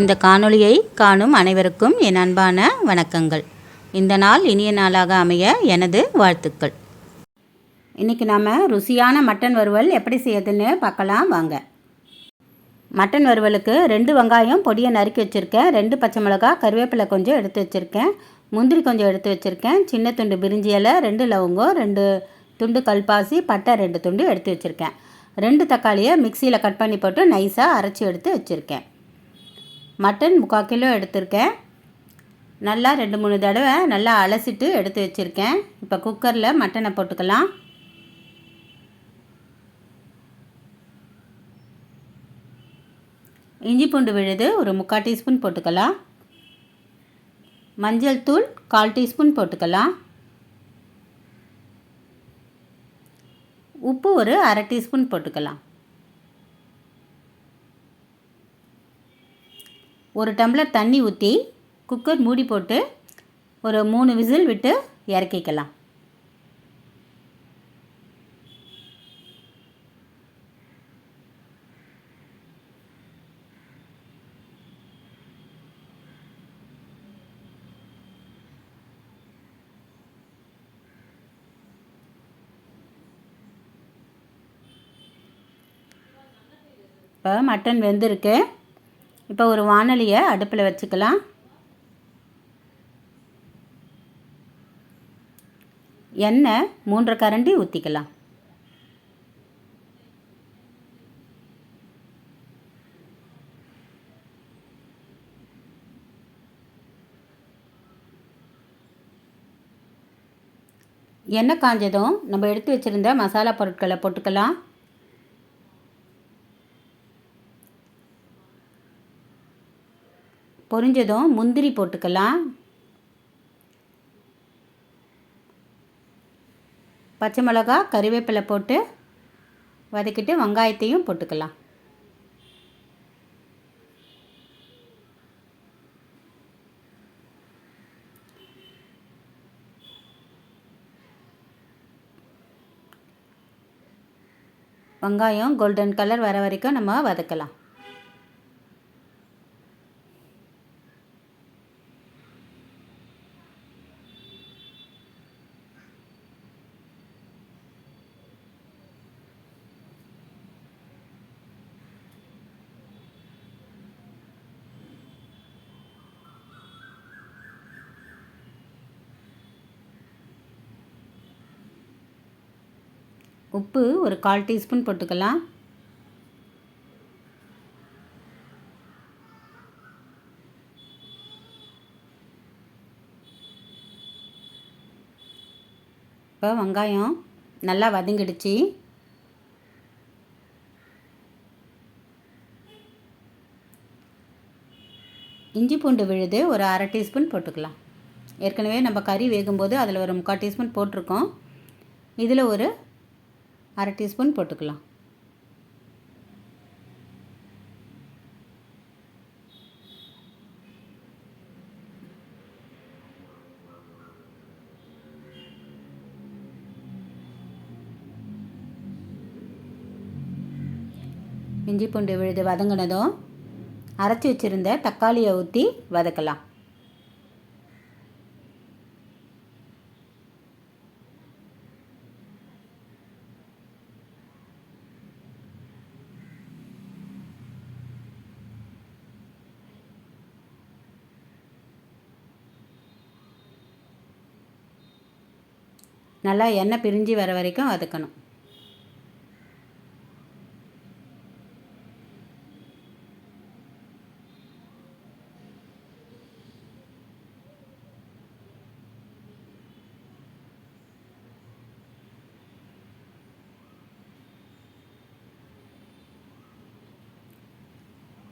இந்த காணொளியை காணும் அனைவருக்கும் என் அன்பான வணக்கங்கள். இந்த நாள் இனிய நாளாக அமைய எனது வாழ்த்துக்கள். இன்றைக்கி நாம் ருசியான மட்டன் வறுவல் எப்படி செய்யறதுன்னு பார்க்கலாம் வாங்க. மட்டன் வறுவலுக்கு ரெண்டு வெங்காயம் பொடியை நறுக்கி வச்சுருக்கேன். ரெண்டு பச்சை மிளகா கருவேப்பிலை கொஞ்சம் எடுத்து வச்சுருக்கேன். முந்திரி கொஞ்சம் எடுத்து வச்சுருக்கேன். சின்ன துண்டு பிரிஞ்சி இலை ரெண்டு லவங்கம் ரெண்டு துண்டு கல்பாசி பட்டை ரெண்டு துண்டு எடுத்து வச்சுருக்கேன். ரெண்டு தக்காளியை மிக்சியில் கட் பண்ணி போட்டு நைஸாக அரைச்சி எடுத்து வச்சுருக்கேன். மட்டன் முக்கால் கிலோ எடுத்திருக்கேன். நல்லா ரெண்டு மூணு தடவை நல்லா அலசிட்டு எடுத்து வச்சுருக்கேன். இப்போ குக்கரில் மட்டனை போட்டுக்கலாம். இஞ்சி பூண்டு விழுது ஒரு முக்கால் டீஸ்பூன் போட்டுக்கலாம். மஞ்சள் தூள் கால் டீஸ்பூன் போட்டுக்கலாம். உப்பு ஒரு அரை டீஸ்பூன் போட்டுக்கலாம். ஒரு டம்ளர் தண்ணி ஊற்றி குக்கர் மூடி போட்டு ஒரு மூணு விசில் விட்டு இறக்கிக்கலாம். இப்போ மட்டன் வெந்திருக்கு. இப்போ ஒரு வானலியை அடுப்பில் வச்சுக்கலாம். எண்ணெய் மூன்று கரண்டி ஊற்றிக்கலாம் எண்ணெய் காஞ்சதும் நம்ம எடுத்து வச்சுருந்த மசாலா பொருட்களை போட்டுக்கலாம். பொரிஞ்சதும் முந்திரி போட்டுக்கலாம். பச்சை மிளகா கறிவேப்பிலை போட்டு வதக்கிட்டு வெங்காயத்தையும் போட்டுக்கலாம். வெங்காயம் கோல்டன் கலர் வர வரைக்கும் நம்ம வதக்கலாம். உப்பு ஒரு கால் டீஸ்பூன் போட்டுக்கலாம். இப்போ வெங்காயம் நல்லா வதங்கிடுச்சு. இஞ்சி பூண்டு விழுது ஒரு அரை டீஸ்பூன் போட்டுக்கலாம். ஏற்கனவே நம்ம கறி வேகும்போது அதில் ஒரு முக்கால் டீஸ்பூன் போட்டிருக்கோம். இதில் ஒரு அரை டீஸ்பூன் போட்டுக்கலாம். இஞ்சி பூண்டு விழுது வதங்கினதும் அரைச்சி வச்சுருந்த தக்காளியை ஊற்றி வதக்கலாம். நல்லா எண்ணெய் பிரிஞ்சு வர வரைக்கும் வதக்கணும்.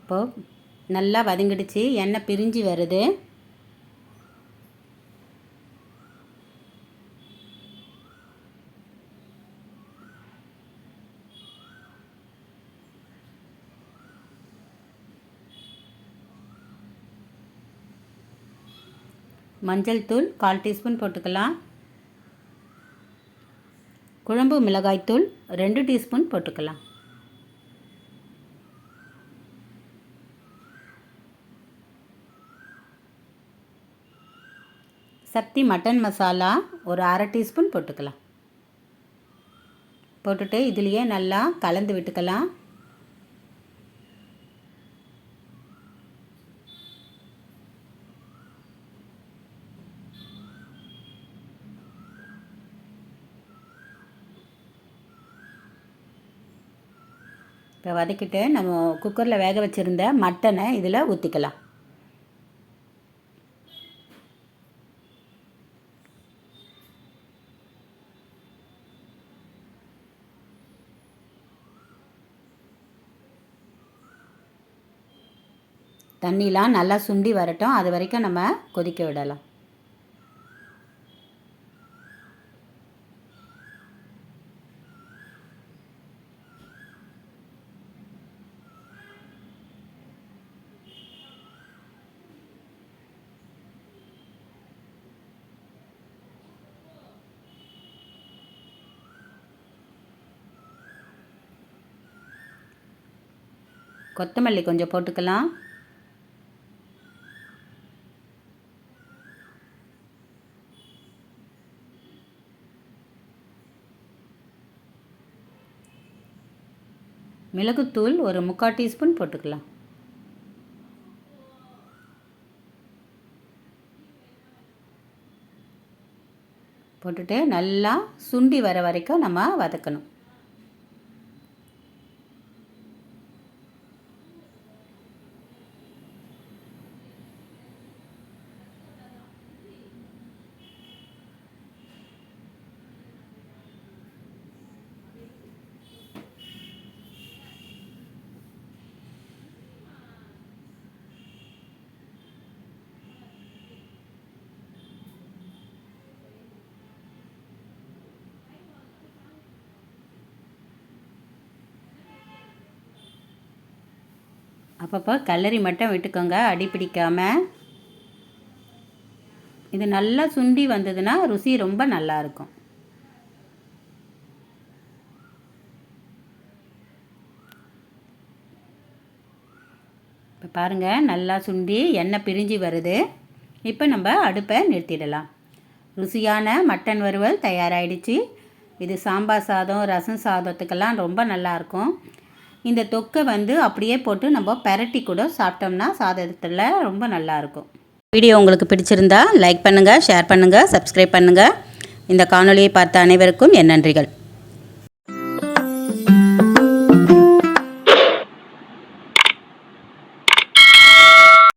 இப்போது நல்லா வதங்கிடுச்சு எண்ணெய் பிரிஞ்சு வருது. மஞ்சள் தூள் கால் டீஸ்பூன் போட்டுக்கலாம். குழம்பு மிளகாய்த்தூள் ரெண்டு டீஸ்பூன் போட்டுக்கலாம். சக்தி மட்டன் மசாலா ஒரு அரை டீஸ்பூன் போட்டுக்கலாம். போட்டுட்டு இதுலேயே நல்லா கலந்து விட்டுக்கலாம். இப்போ வதக்கிட்டு நம்ம குக்கரில் வேக வச்சுருந்த மட்டனை இதில் ஊற்றிக்கலாம் தண்ணிலாம் நல்லா சுண்டி வரட்டும். அது வரைக்கும் நம்ம கொதிக்க விடலாம். கொத்தமல்லி கொஞ்சம் போட்டுக்கலாம். மிளகுத்தூள் ஒரு முக்கால் டீஸ்பூன் போட்டுக்கலாம். போட்டுட்டு நல்லா சுண்டி வர வரைக்கும் நம்ம வதக்கணும். அப்பப்போ கல்லரி மட்டும் விட்டுக்கோங்க அடி பிடிக்காமல் இது நல்லா சுண்டி வந்ததுன்னா ருசி ரொம்ப நல்லா இருக்கும். இப்போ பாருங்கள் நல்லா சுண்டி எண்ணெய் பிரிஞ்சு வருது. இப்போ நம்ம அடுப்பை நிறுத்திடலாம். ருசியான மட்டன் வறுவல் தயாராகிடுச்சு இது சாம்பார் சாதம் ரசம் சாதத்துக்கெல்லாம் ரொம்ப நல்லாயிருக்கும் இந்த தொக்கை வந்து அப்படியே போட்டு நம்ம பெரட்டி கூட சாப்பிட்டோம்னா சாதத்தில் ரொம்ப நல்லாயிருக்கும். வீடியோ உங்களுக்கு பிடிச்சிருந்தா லைக் பண்ணுங்கள் ஷேர் பண்ணுங்கள் சப்ஸ்கிரைப் பண்ணுங்கள் இந்த காணொலியை பார்த்த அனைவருக்கும் என் நன்றிகள்.